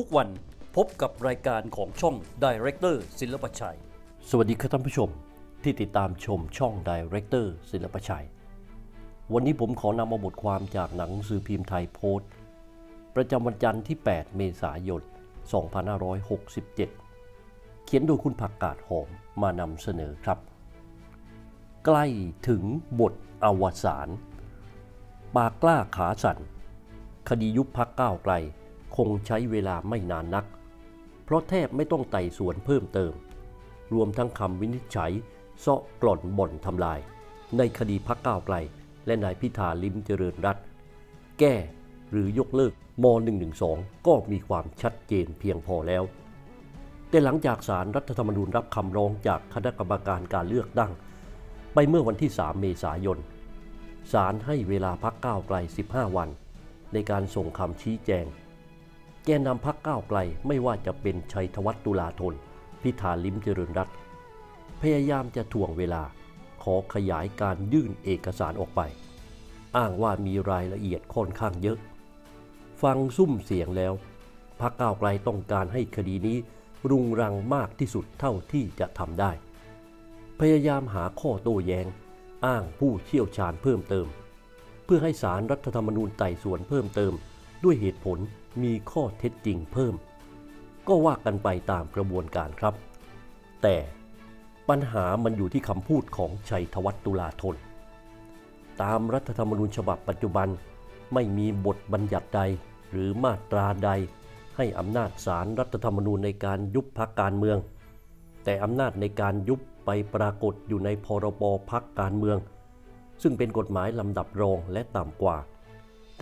ทุกวันพบกับรายการของช่อง Director ศิลปชัย สวัสดีครับท่านผู้ชมที่ติดตามชมช่อง Director ศิลปชัย วันนี้ผมขอนำเอาบทความจากหนังสือพิมพ์ไทยโพสต์ ประจำวันจันทร์ที่ 8 เมษายน 2567 เขียนโดยคุณผักกาดหอมมานำเสนอครับ ใกล้ถึงบทอวสานปากกล้าขาสั่นคดียุบพักก้าวไกล คงใช้เวลาไม่นานนัก เพราะแทบไม่ต้องไต่สวนเพิ่มเติม รวมทั้งคำวินิจฉัยเซาะกล่อนบ่อนทำลาย ในคดีพักก้าวไกล และนายพิธาลิมเจริญรัตแก้หรือยกเลิกม .112 ก็มีความชัดเจนเพียงพอแล้ว แต่หลังจากสารรัฐธรรมนูญรับคำร้องจากคณะกรรมการการเลือกตั้ง ไปเมื่อวันที่ 3 เมษายนศาลให้เวลาพักก้าวไกล 15 วัน ในการส่งคำชี้แจง แกนนำพักก้าวไกลไม่ว่าจะเป็นชัยธวัฒน์ตุลาธน พิธาลิมเจริญรัตน์พยายามจะถ่วงเวลา ขอขยายการยื่นเอกสารออกไป อ้างว่ามีรายละเอียดค่อนข้างเยอะ ฟังซุ่มเสียงแล้วพักก้าวไกลต้องการให้คดีนี้รุงรังมากที่สุดเท่าที่จะทำได้ พยายามหาข้อโต้แยง้ง อ้างผู้เชี่ยวชาญเพิ่มเติม เพื่อให้สารรัฐธรรมนูญไต่สวนเพิ่มเติม ด้วยเหตุผลมีข้อเท็จจริงเพิ่ม ก็ว่ากันไปตามกระบวนการครับ แต่ปัญหามันอยู่ที่คำพูดของชัยธวัฒน์ตุลาธน ตามรัฐธรรมนูญฉบับปัจจุบันไม่มีบทบัญญัติใดหรือมาตราใด ให้อำนาจสารรัฐธรรมนูญในการยุบพักการเมือง แต่อำนาจในการยุบไปปรากฏอยู่ในพรบพักการเมือง ซึ่งเป็นกฎหมายลำดับรองและต่ำกว่า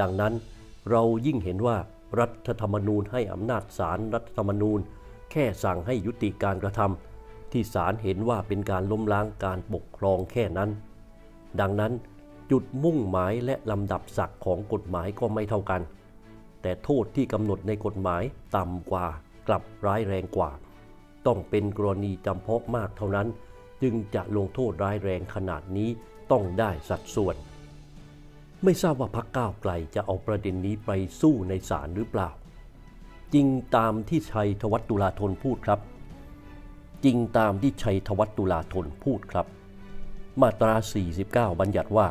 ดังนั้น เรายิ่งเห็นว่ารัฐธรรมนูญให้อำนาจศาลรรัฐธรรมนูญ แค่สั่งให้ยุติการกระทำที่ศาลเห็นว่าเป็นการล้มล้างการปกครองแค่นั้น ดังนั้นจุดมุ่งหมายและลำดับศักดิ์ของกฎหมายก็ไม่เท่ากัน แต่โทษที่กำหนดในกฎหมายต่ำกว่ากลับร้ายแรงกว่า ต้องเป็นกรณีจำเพาะมากเท่านั้น จึงจะลงโทษร้ายแรงขนาดนี้ต้องได้สัดส่วน ไม่ทราบว่าพักก้าวไกลจะเอาประเด็นนี้ไปสู้ในศาลหรือเปล่า จริงตามที่ชัยธวัฒตุลาธนพูดครับ จริงตามที่ชัยธวัฒตุลาธนพูดครับ มาตรา 49 บัญญัติว่า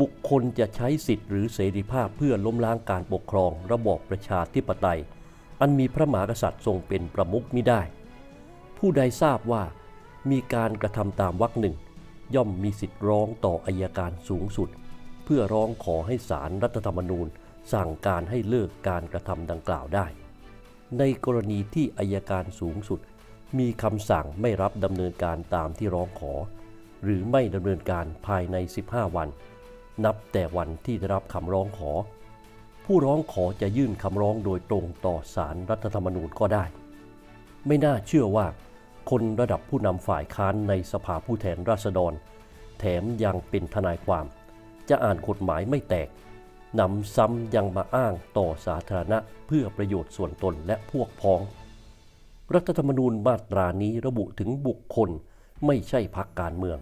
บุคคลจะใช้สิทธิ์หรือเสรีภาพเพื่อล้มล้างการปกครองระบอบประชาธิปไตย อันมีพระมหากษัตริย์ทรงเป็นประมุขมิได้ ผู้ใดทราบว่ามีการกระทำตามวรรคหนึ่งย่อมมีสิทธิ์ร้องต่ออายการสูงสุด เพื่อร้องขอให้ศาลรัฐธรรมนูญ สั่งการให้เลิกการกระทำดังกล่าวได้ ในกรณีที่อายการสูงสุด มีคำสั่งไม่รับดำเนินการตามที่ร้องขอ หรือไม่ดำเนินการภายใน 15 วัน นับแต่วันที่ได้รับคำร้องขอ ผู้ร้องขอจะยื่นคำร้องโดยตรงต่อศาลรัฐธรรมนูญก็ได้ ไม่น่าเชื่อว่า คนระดับผู้นำฝ่ายค้านในสภาผู้แทนราษฎร แถมยังเป็นทนายความ จะอ่านกฎหมายไม่แตกนำซ้ำยังมาอ้างต่อสาธารณะเพื่อประโยชน์ส่วนตนและพวกพ้อง รัฐธรรมนูญมาตรานี้ระบุถึงบุคคลไม่ใช่พักการเมือง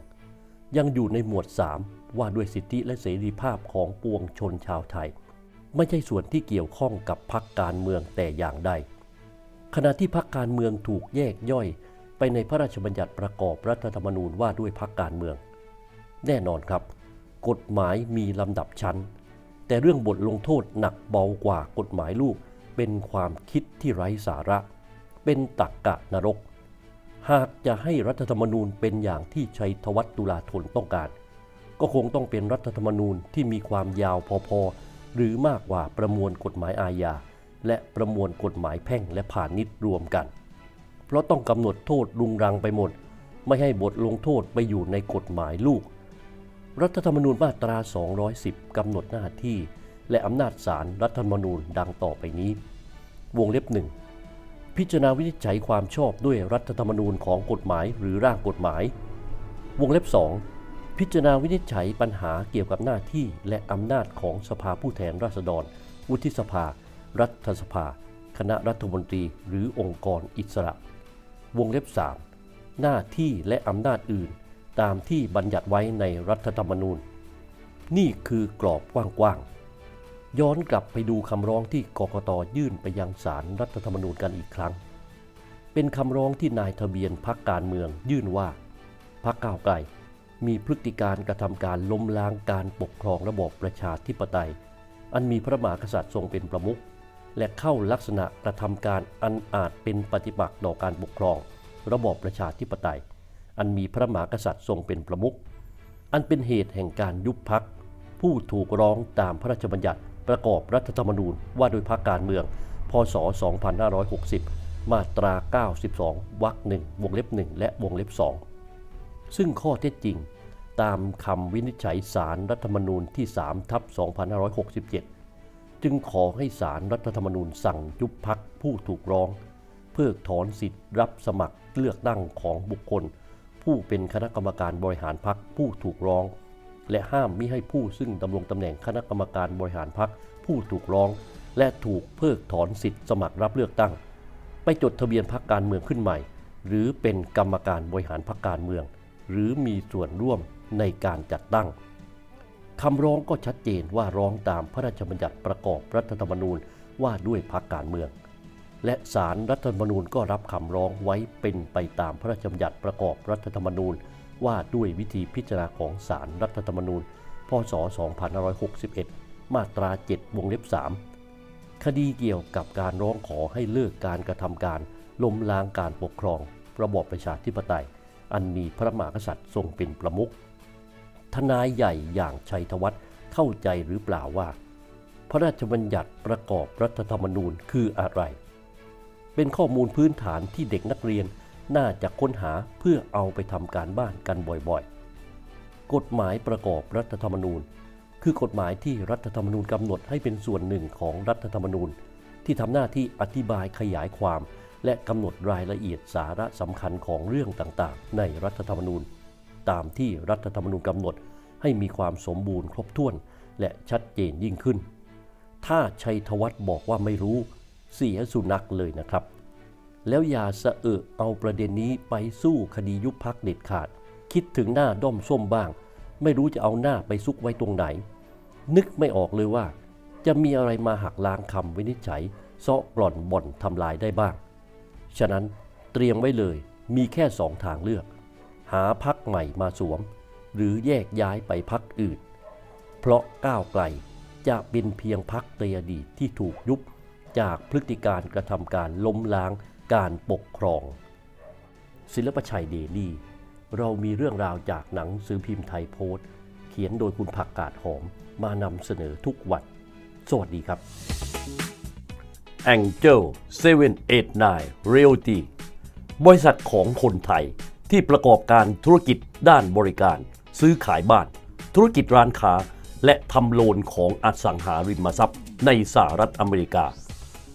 ยังอยู่ในหมวด 3 ว่าด้วยสิทธิและเสรีภาพของปวงชนชาวไทย ไม่ใช่ส่วนที่เกี่ยวข้องกับพักการเมืองแต่อย่างใด ขณะที่พักการเมืองถูกแยกย่อย ไปในพระราชบัญญัติประกอบรัฐธรรมนูญว่าด้วยพักการเมือง แน่นอนครับ กฎหมายมีลำดับชั้น แต่เรื่องบทลงโทษหนักเบากว่ากฎหมายลูก เป็นความคิดที่ไร้สาระ เป็นตักกะนรก หากจะให้รัฐธรรมนูญเป็นอย่างที่ชัยธวัฒน์ตุลาธนต้องการ ก็คงต้องเป็นรัฐธรรมนูญที่มีความยาวพอๆ หรือมากกว่าประมวลกฎหมายอาญาและประมวลกฎหมายแพ่งและพาณิชย์รวมกัน เพราะต้องกำหนดโทษรุงรังไปหมด ไม่ให้บทลงโทษไปอยู่ในกฎหมายลูก รัฐธรรมนูญมาตรา 210 กำหนดหน้าที่ และอำนาจศาลรรัฐธรรมนูญดังต่อไปนี้ วงเล็บหนึ่งพิจารณาวินิจฉัยความชอบด้วยรัฐธรรมนูญของกฎหมายหรือร่างกฎหมาย วงเล็บ 2 พิจารณาวินิจฉัยปัญหาเกี่ยวกับหน้าที่และอำนาจของสภาผู้แทนราษฎร วุฒิสภา รัฐสภา คณะรัฐมนตรี หรือองค์กรอิสระ วงเล็บ 3 หน้าที่และอำนาจอื่น ตามที่บัญญัติไว้ในรัฐธรรมนูญ นี่คือกรอบกว้างๆ ย้อนกลับไปดูคำร้องที่กกตยื่นไปยังศาลรรัฐธรรมนูญกันอีกครั้ง เป็นคำร้องที่นายทะเบียนพักการเมืองยื่นว่าพักก้าวไกลมีพฤติการกระทำการล้มล้างการปกครองระบอบประชาธิปไตย อันมีพระมหากษัตริย์ทรงเป็นประมุขและเข้าลักษณะกระทำการอันอาจเป็นปฏิปักษ์ต่อการปกครอง ระบอบประชาธิปไตย อันมีพระมหากษัตริย์ทรงเป็นประมุข อันเป็นเหตุแห่งการยุบพัก ผู้ถูกร้องตามพระราชบัญญัติประกอบรัฐธรรมนูญว่าโดยพรรคการเมือง พศ 2560 มาตรา 92 วรรคหนึ่งวงเล็บ 1 และวงเล็บ 2 ซึ่งข้อเท็จจริงตามคำวินิจฉัยสารรัฐธรรมนูญที่ 3 ทับ 2567 จึงขอให้สารรัฐธรรมนูญสั่งยุบพักผู้ถูกร้อง เพิกถอนสิทธิ์รับสมัครเลือกตั้งของบุคคล ผู้เป็นคณะกรรมการบริหารพักผู้ถูกร้อง และห้ามมิให้ผู้ซึ่งดำรงตำแหน่งคณะกรรมการบริหารพักผู้ถูกร้อง และถูกเพิกถอนสิทธิ์สมัครรับเลือกตั้ง ไปจดทะเบียนพักการเมืองขึ้นใหม่ หรือเป็นกรรมการบริหารพักการเมือง หรือมีส่วนร่วมในการจัดตั้งคำร้องก็ชัดเจนว่าร้องตามพระราชบัญญัติประกอบรัฐธรรมนูญว่าด้วยพักการเมือง และสารรัฐธรรมนูญก็รับคำร้องไว้เป็นไปตามพระราชบัญญัติประกอบรัฐธรรมนูญ ว่าด้วยวิธีพิจารณาของสารรัฐธรรมนูญ พศ 2561 มาตรา 7 วงเล็บ 3 คดีเกี่ยวกับการร้องขอให้เลิกการกระทำการล้มล้างการปกครอง ระบอบประชาธิปไตย อันมีพระมหากษัตริย์ทรงเป็นประมุขทนายใหญ่อย่างชัยธวัฒน์เข้าใจหรือเปล่าว่า พระราชบัญญัติประกอบรัฐธรรมนูญคืออะไร เป็นข้อมูลพื้นฐานที่เด็กนักเรียนน่าจะค้นหาเพื่อเอาไปทำการบ้านกันบ่อยๆ กฎหมายประกอบรัฐธรรมนูญ คือกฎหมายที่รัฐธรรมนูญกำหนดให้เป็นส่วนหนึ่งของรัฐธรรมนูญ ที่ทำหน้าที่อธิบายขยายความ และกำหนดรายละเอียดสาระสำคัญของเรื่องต่างๆ ในรัฐธรรมนูญ ตามที่รัฐธรรมนูญกำหนดให้มีความสมบูรณ์ครบถ้วน และชัดเจนยิ่งขึ้น ถ้าชัยธวัฒน์บอกว่าไม่รู้ เสียสุนัขเลยนะครับ แล้วอย่าสะเอะเอาประเด็นนี้ไปสู้คดียุบพักเด็ดขาด คิดถึงหน้าด้อมส้มบ้าง ไม่รู้จะเอาหน้าไปซุกไว้ตรงไหน นึกไม่ออกเลยว่า จะมีอะไรมาหักล้างคำวินิจฉัยเซาะกร่อนบ่อนทำลายได้บ้าง ฉะนั้นเตรียมไว้เลยมีแค่สองทางเลือก หาพักใหม่มาสวม หรือแยกย้ายไปพักอื่น เพราะก้าวไกลจะเป็นเพียงพักเตยดีที่ถูกยุบ จากพฤติการกระทำการล้มล้างการปกครอง ศิลปชัยเดลี่ เรามีเรื่องราวจากหนังสือพิมพ์ไทยโพสต์ เขียนโดยคุณผักกาดหอมมานำเสนอทุกวัน สวัสดีครับ Angel 789 Realty บริษัทของคนไทยที่ประกอบการธุรกิจด้านบริการ ซื้อขายบ้าน ธุรกิจร้านค้า และทำโลนของอสังหาริมทรัพย์ในสหรัฐอเมริกา